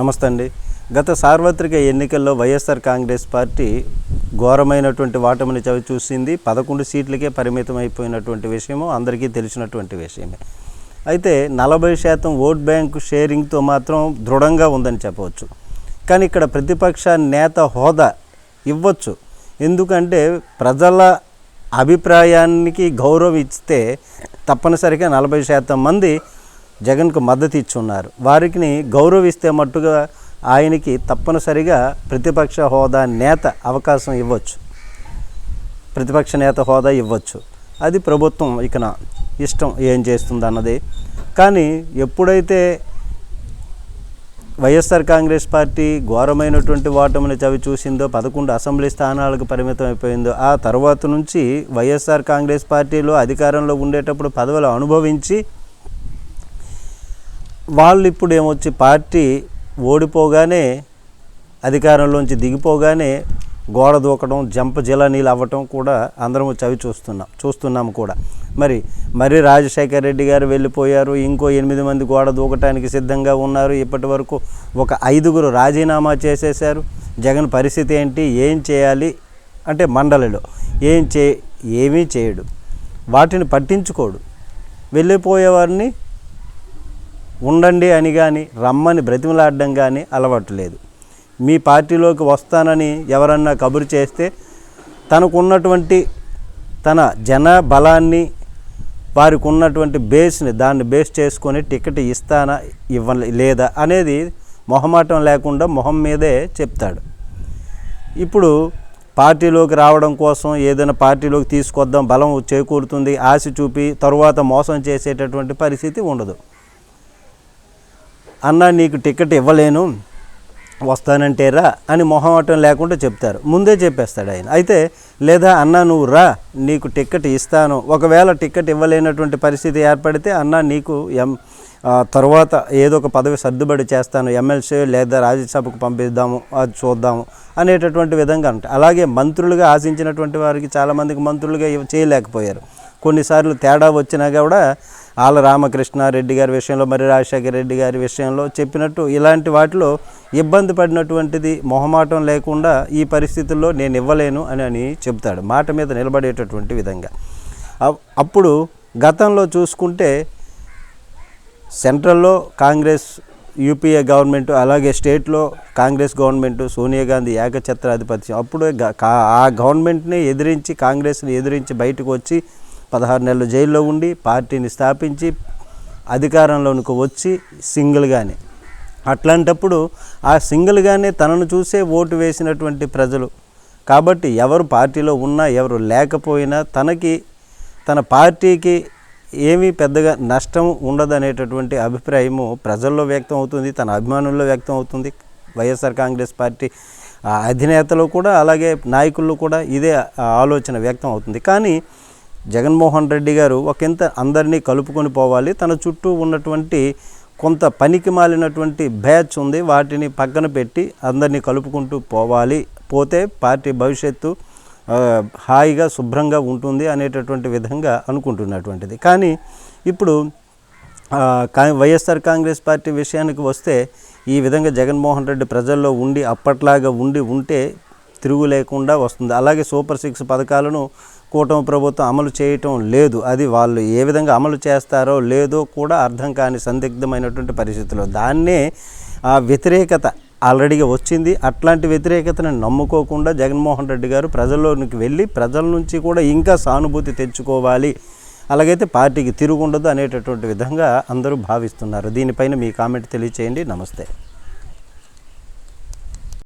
నమస్తే అండి. గత సార్వత్రిక ఎన్నికల్లో వైఎస్ఆర్ కాంగ్రెస్ పార్టీ ఘోరమైనటువంటి వాటమిని చవి చూసింది. పదకొండు సీట్లకే పరిమితం అయిపోయినటువంటి విషయము అందరికీ తెలిసినటువంటి విషయమే. అయితే నలభై శాతం ఓట్ బ్యాంక్ షేరింగ్తో మాత్రం దృఢంగా ఉందని చెప్పవచ్చు. కానీ ఇక్కడ ప్రతిపక్ష నేత హోదా ఇవ్వచ్చు. ఎందుకంటే ప్రజల అభిప్రాయానికి గౌరవం ఇస్తే తప్పనిసరిగా నలభై శాతం మంది జగన్కు మద్దతు ఇచ్చున్నారు. వారికి గౌరవిస్తే మట్టుగా ఆయనకి తప్పనిసరిగా ప్రతిపక్ష హోదా నేత అవకాశం ఇవ్వచ్చు. ప్రతిపక్ష నేత హోదా ఇవ్వచ్చు. అది ప్రభుత్వం ఇకన ఇష్టం ఏం చేస్తుంది అన్నది కానీ ఎప్పుడైతే వైఎస్ఆర్ కాంగ్రెస్ పార్టీ ఘోరమైనటువంటి ఓటమిని చవి చూసిందో పదకొండు అసెంబ్లీ స్థానాలకు పరిమితం అయిపోయిందో ఆ తర్వాత నుంచి వైఎస్ఆర్ కాంగ్రెస్ పార్టీలో అధికారంలో ఉండేటప్పుడు పదవులు అనుభవించి వాళ్ళు ఇప్పుడు ఏమొచ్చి పార్టీ ఓడిపోగానే అధికారంలోంచి దిగిపోగానే గోడ దూకడం జంప నీళ్ళు అవ్వటం కూడా అందరం చవి చూస్తున్నాం చూస్తున్నాము కూడా. మరి మరి రాజశేఖర్ రెడ్డి గారు వెళ్ళిపోయారు ఇంకో ఎనిమిది మంది గోడ దూకటానికి సిద్ధంగా ఉన్నారు. ఇప్పటి వరకు ఒక ఐదుగురు రాజీనామా చేసేశారు. జగన్ పరిస్థితి ఏంటి? ఏం చేయాలి? అంటే మండలిలో ఏం చే ఏమీ చేయడు. వాటిని పట్టించుకోడు. వెళ్ళిపోయేవారిని ఉండండి అని కానీ రమ్మని బ్రతిమలాడడం కానీ అలవాటు లేదు. మీ పార్టీలోకి వస్తానని ఎవరన్నా కబురు చేస్తే తనకున్నటువంటి తన జన బలాన్ని వారికి ఉన్నటువంటి బేస్ని దాన్ని బేస్ చేసుకొని టికెట్ ఇస్తానా ఇవ్వ లేదా అనేది మొహమాటం లేకుండా మొహం మీదే చెప్తాడు. ఇప్పుడు పార్టీలోకి రావడం కోసం ఏదైనా పార్టీలోకి తీసుకొద్దాం బలం చేకూరుతుంది ఆశ చూపి తరువాత మోసం చేసేటటువంటి పరిస్థితి ఉండదు. అన్న నీకు టికెట్ ఇవ్వలేను వస్తానంటే రా అని మొహమాటం లేకుండా చెప్తారు. ముందే చెప్పేస్తాడు ఆయన. అయితే లేదా అన్న నువ్వు రా నీకు టికెట్ ఇస్తాను. ఒకవేళ టికెట్ ఇవ్వలేనటువంటి పరిస్థితి ఏర్పడితే అన్న నీకు ఎం తర్వాత ఏదో ఒక పదవి సర్దుబడి చేస్తాను. ఎమ్మెల్సీ లేదా రాజ్యసభకు పంపిద్దాము అది చూద్దాము అనేటటువంటి విధంగా ఉంటాయి. అలాగే మంత్రులుగా ఆశించినటువంటి వారికి చాలామందికి మంత్రులుగా ఇవ్వ- చేయలేకపోయారు. కొన్నిసార్లు తేడా వచ్చినా కూడా ఆళ్ళ రామకృష్ణారెడ్డి గారి విషయంలో మరి రాజశేఖర రెడ్డి గారి విషయంలో చెప్పినట్టు ఇలాంటి వాటిలో ఇబ్బంది పడినటువంటిది మొహమాటం లేకుండా ఈ పరిస్థితుల్లో నేను ఇవ్వలేను అని అని చెప్తాడు మాట మీద నిలబడేటటువంటి విధంగా. అప్పుడు గతంలో చూసుకుంటే సెంట్రల్లో కాంగ్రెస్ యూపీఏ గవర్నమెంట్ అలాగే స్టేట్లో కాంగ్రెస్ గవర్నమెంట్ సోనియా గాంధీ ఏకఛత్రాధిపత్యం. అప్పుడు ఆ గవర్నమెంట్ని ఎదిరించి కాంగ్రెస్ని ఎదిరించి బయటకు వచ్చి పదహారు నెలలు జైల్లో ఉండి పార్టీని స్థాపించి అధికారంలోనికి వచ్చి సింగిల్గానే. అట్లాంటప్పుడు ఆ సింగిల్గానే తనను చూసే ఓటు వేసినటువంటి ప్రజలు. కాబట్టి ఎవరు పార్టీలో ఉన్నా ఎవరు లేకపోయినా తనకి తన పార్టీకి ఏమీ పెద్దగా నష్టం ఉండదనేటటువంటి అభిప్రాయము ప్రజల్లో వ్యక్తం అవుతుంది తన అభిమానుల్లో వ్యక్తం అవుతుంది. వైఎస్ఆర్ కాంగ్రెస్ పార్టీ ఆ అధినేతలు కూడా అలాగే నాయకుల్లో కూడా ఇదే ఆలోచన వ్యక్తం అవుతుంది. కానీ జగన్మోహన్ రెడ్డి గారు ఒకంత అందరినీ కలుపుకొని పోవాలి. తన చుట్టూ ఉన్నటువంటి కొంత పనికి మాలినటువంటి బ్యాచ్ ఉంది. వాటిని పక్కన పెట్టి అందరినీ కలుపుకుంటూ పోవాలి. పోతే పార్టీ భవిష్యత్తు హాయిగా శుభ్రంగా ఉంటుంది అనేటటువంటి విధంగా అనుకుంటున్నటువంటిది. కానీ ఇప్పుడు వైఎస్ఆర్ కాంగ్రెస్ పార్టీ విషయానికి వస్తే ఈ విధంగా జగన్మోహన్ రెడ్డి ప్రజల్లో ఉండి అప్పట్లాగా ఉండి ఉంటే తిరుగు లేకుండా వస్తుంది. అలాగే సూపర్ సిక్స్ పథకాలను కూటమి ప్రభుత్వం అమలు చేయటం లేదు. అది వాళ్ళు ఏ విధంగా అమలు చేస్తారో లేదో కూడా అర్థం కాని సందిగ్ధమైనటువంటి పరిస్థితుల్లో. దాన్నే ఆ వ్యతిరేకత ఆల్రెడీగా వచ్చింది. అట్లాంటి వ్యతిరేకతను నమ్ముకోకుండా జగన్మోహన్ రెడ్డి గారు ప్రజల్లోనికి వెళ్ళి ప్రజల నుంచి కూడా ఇంకా సానుభూతి తెచ్చుకోవాలి. అలాగైతే పార్టీకి తిరుగుండదు అనేటటువంటి విధంగా అందరూ భావిస్తున్నారు. దీనిపైన మీ కామెంట్ తెలియచేయండి. నమస్తే.